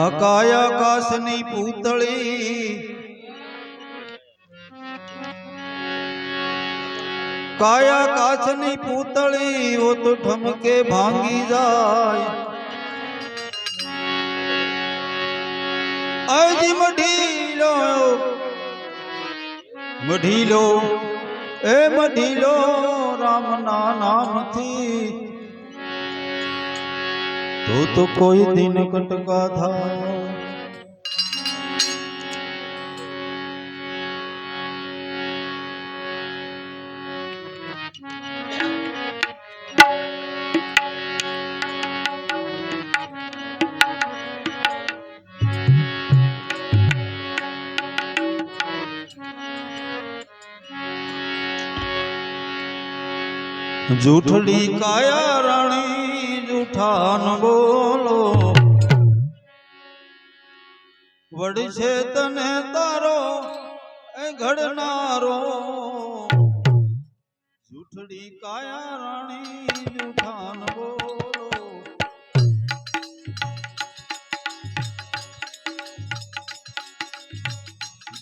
આ કાયા કાશની પૂતળી કાયા કાચની પૂતળી ઓ તો ઠમકે ભાંગી જાય અજી મઢીલો મઢીલો એ મઢીલો રામના નામથી तो तो कोई दिन कटका था। જૂઠડી કાયા રાણી જૂઠાન બોલો. વડશે તને તારો એ ઘડનારો. જૂઠડી કાયા રાણી જૂઠાન બોલો.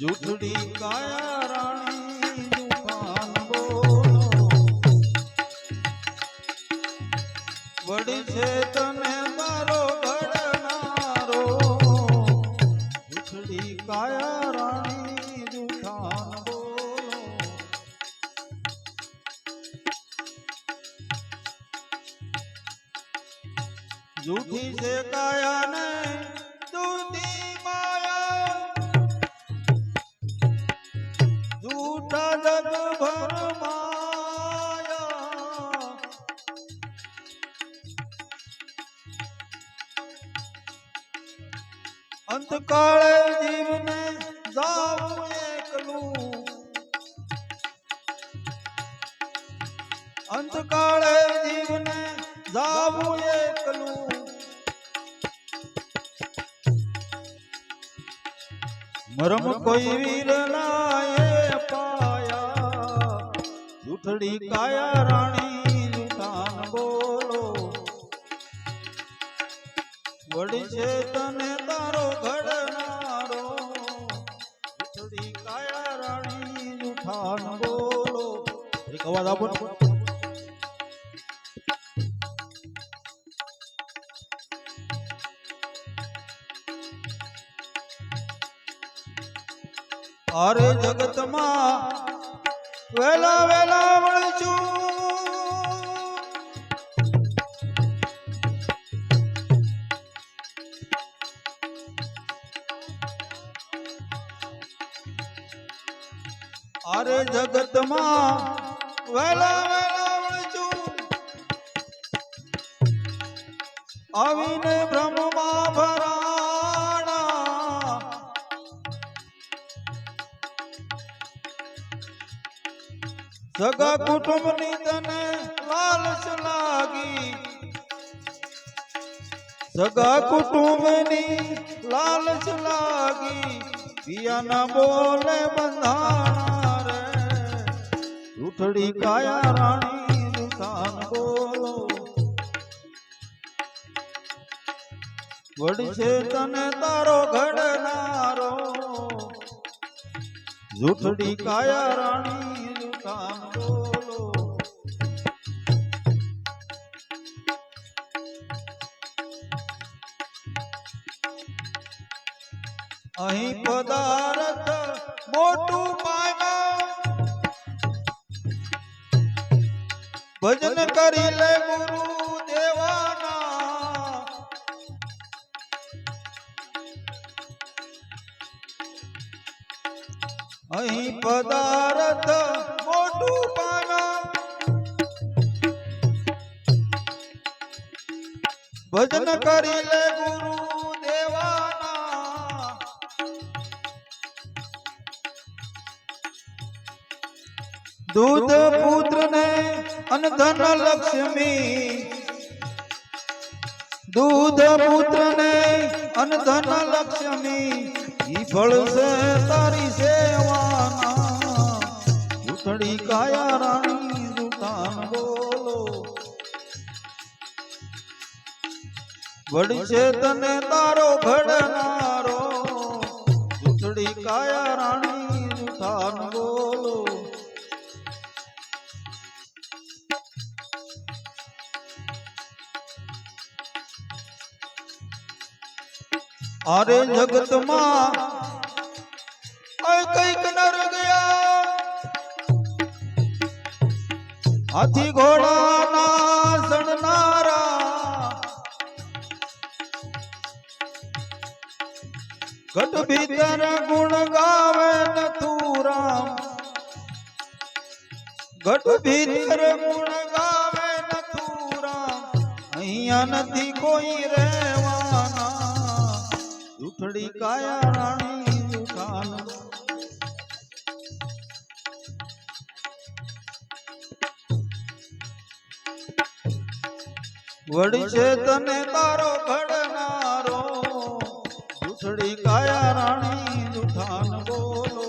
જૂઠડી કાયા રાણી વડી છે તને મારો અંતકાળે જીવને જાવું એકલું. અંતકાળે જીવને જાવું એકલું. મરમ કોઈ વીર લાયે પાયા જૂઠડી કાયા રાણી જૂઠાન બોલો. વડી છે તને અવાજ આપો. અરે જગતમાં વેલા વેલા મળશું અરે જગતમાં વેલા વેલા વળજું આવીને બ્રહ્મમાં ભરાણા. સગા કુટુંબની તને લાલચ લાગી. સગા કુટુંબની લાલચ લાગી. પિયાના બોલે બંધાણા. ઉઠડી કાયા રાણી દુકાન બોલો. વડશે તને તારો ઘડનારો. જૂઠડી કાયા રાણી અહીં પદાર્થ મોટું પામ્યા ભજન કરી લે ગુરુ દેવાના અહીં પદાર્થ મોટું પામ્યા ભજન કરી લે ગુરુ દેવાના દૂધ પુત્ર ને અને ધન લક્ષ્મી. દૂધ પુત્ર ને અને ધન લક્ષ્મી. ઈ ફળ છે તારી સેવાના. ઉથડી કાયા રાણી દુકાન બોલો. વળશે તને તારો ઘડનારો अरे जगत माँ। कई गया। हाथी घोड़ा ना सड़नारा गट भीतर गुण गावे न तू राम। गट भीतर गुण गावे न तू राम। अहिया नथी कोई रहवाना જૂઠડી કાયા રાણી જૂઠાન છે તને તારો ઘડનારો. જૂઠડી કાયા રાણી દુકાન બોલો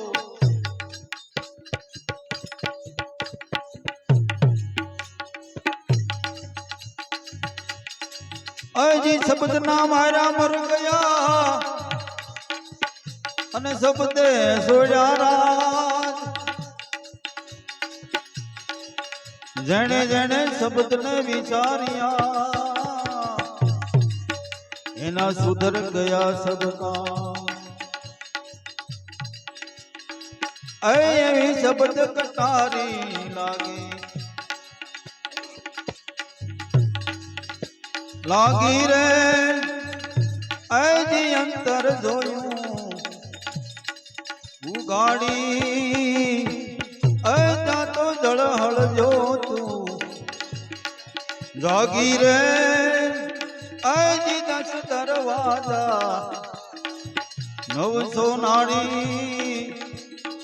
અજી શબ્દ ના મારા મર ગયા. અને શબ્દે સોયા રાજ જેણે જેણે શબ્દને વિચાર્યા એના સુધર ગયા સબકા એ એવી શબ્દ કટારી લાગી લાગી રે એજી અંતર જોયું ઉગાડી. અજા તો જળહળ જોતું જાગી રે. અજી દસ દરવાજા. નવસો નાડી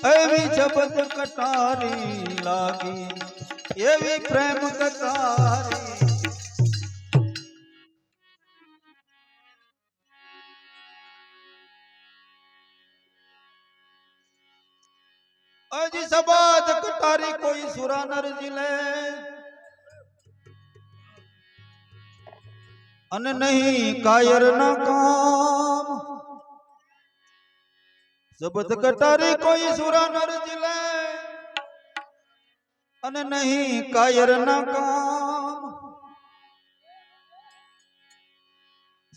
એવી જબત કટારી લાગી. એવી પ્રેમ કટારી. सबाज कटारी कोई सुरा नर ज़िले। अन नहीं कायर ना काम। सबद कटारी कोई सुरा नर ज़िले। अन नहीं कायर ना काम।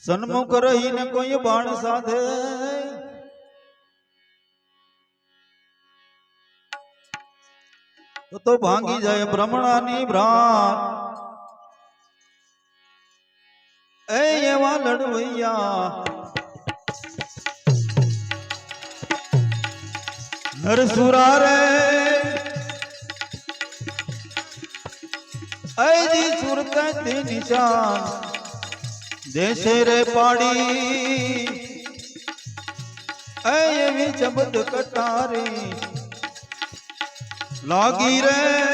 सन्मुख रही ने कोई बाण साधे। तो, तो भांगी जय ब्राह्मणानी ब्राह्मण ए लड़वैया नरसुरा रे। ऐसी सुरत निशान। जैसे रे पाड़ी। ऐ भी जबत कटारी। લાગી રે.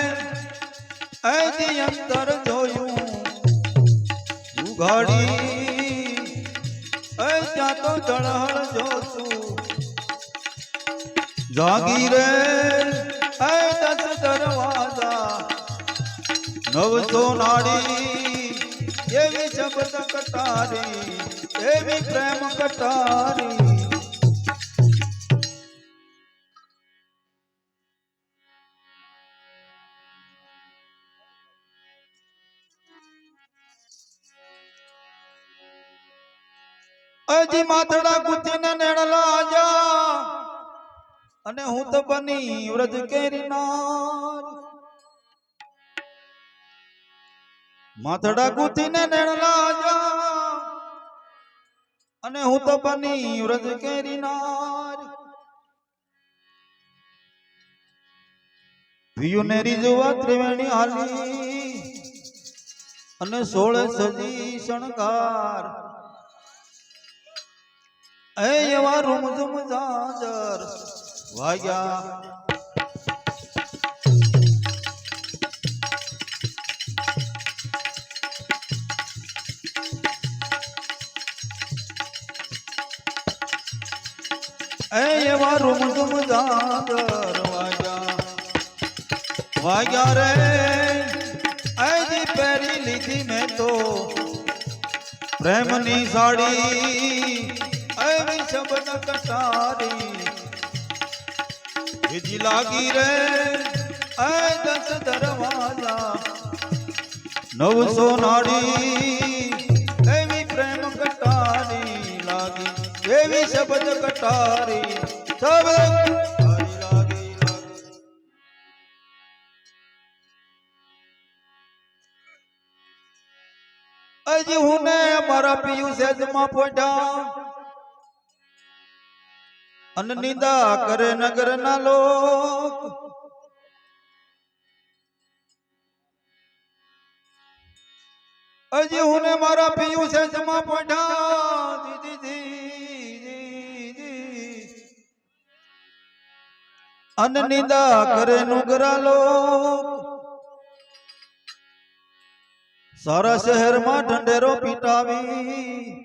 એની અંદર જોયું. ઉઘાડી. એ ત્યાં તો જળહળ જોતું. જાગી રે. એ દસ દરવાજા. નવસો નાડી. એવી શબ્દ કટારી એવી પ્રેમ કટારી. હજી માથડા ગુથીને નેણલા જા અને હું તો બની વ્રજ કેરી માથડા ગુથીને નેણલા જા અને હું તો બની વ્રજ કેરી નાર વિયું ને રીઝવા ત્રિવેણી હાલી. અને સોળ સજી શણગાર. એ એવા રૂમ ઝુમ જાજર વાગ્યા એ એવા રૂમ ઝુમ જાજર વાગ્યા વાગ્યા રે એજી પહેરી લીધી મેં તો પ્રેમની સાડી એવી तारी जी लागी रे, ऐ दस दरवाज़ा। नव सोनारी एवी प्रेम कटारी लागी एवी शब्द कटारी, सब अजी हूँ हमारा पीयू से जमा पोटा। અન નિંદા કરે નગર ના લોક. હજી હું મારા પિયું છે જમા પઠા અન નિંદા કરે નુગરા લોક. સારા શહેરમાં ઢંઢેરો પીટાવી.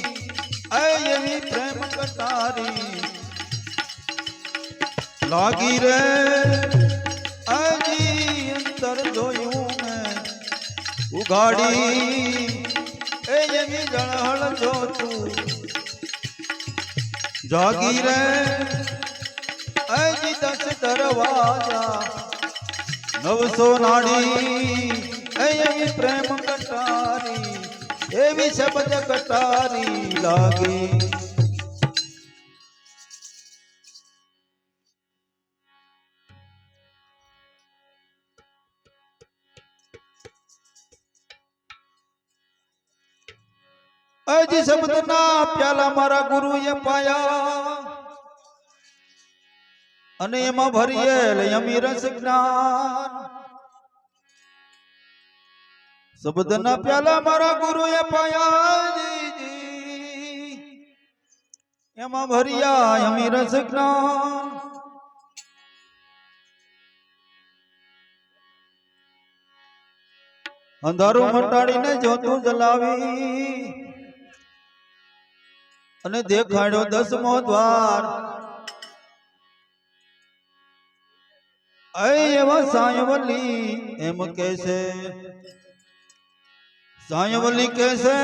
यही प्रेम कटारी। लागी रे अजी अंतर जोयूं मैं। उगाड़ी, ए यही जड़हल जो तू जागी रे अजी दस दरवाज़ा। नवसो नाड़ी ए यही प्रेम कटारी। એવી શબ્દ કટારી લાગી હજી શબ્દ ના પ્યાલા મારા ગુરુએ પાયા અને એમાં ભરીએલ યમી રસ જ્ઞાન શબ્દના પ્યાલા મારા ગુરુએ પાયા જીજી. એમાં ભર્યા અમી રસ જ્ઞાન અંધારું મટાડીને જોતું જલાવી. અને દેખાડ્યો દસમો દ્વાર. એવા સાયવલી એમ કે છે. सायवली कैसे?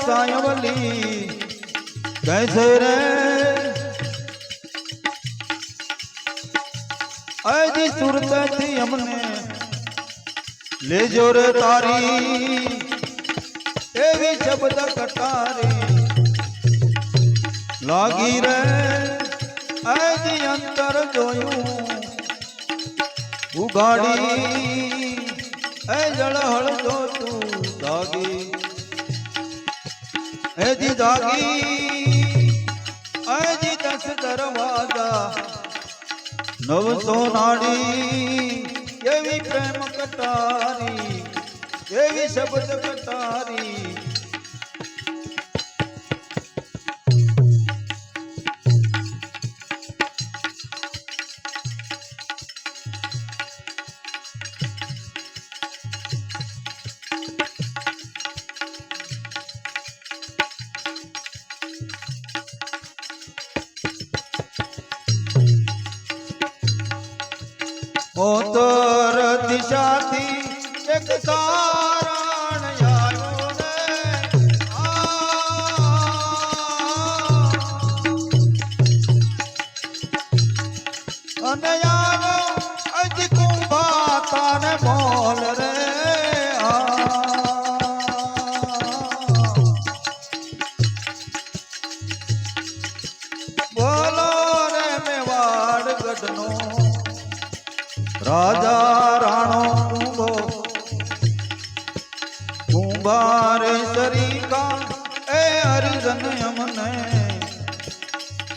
सायवली कैसे रे? अजी सूरत थी हमने, ले ज़ोर तारी एवी शब्द कटारी લાગી રે આજી અંતર જોયું. ઉગાડી એ જળહળ જોતું દાગી એજી દાગી આજી દસ દરવાજા નવસો નાડી. એવી પ્રેમ કટારી, એવી શબ્દ કટારી. કુંભારે સરીકા એ હરિજન અમને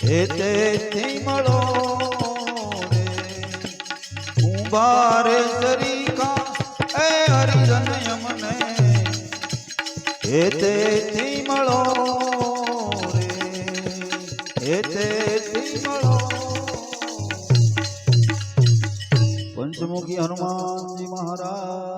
હે તેથી મળો રે કુંભારે સરીકા એ હરિજન યમને હે તેથી મળો રે હે તેથી મળો પંચમુખી હનુમાનજી મહારાજની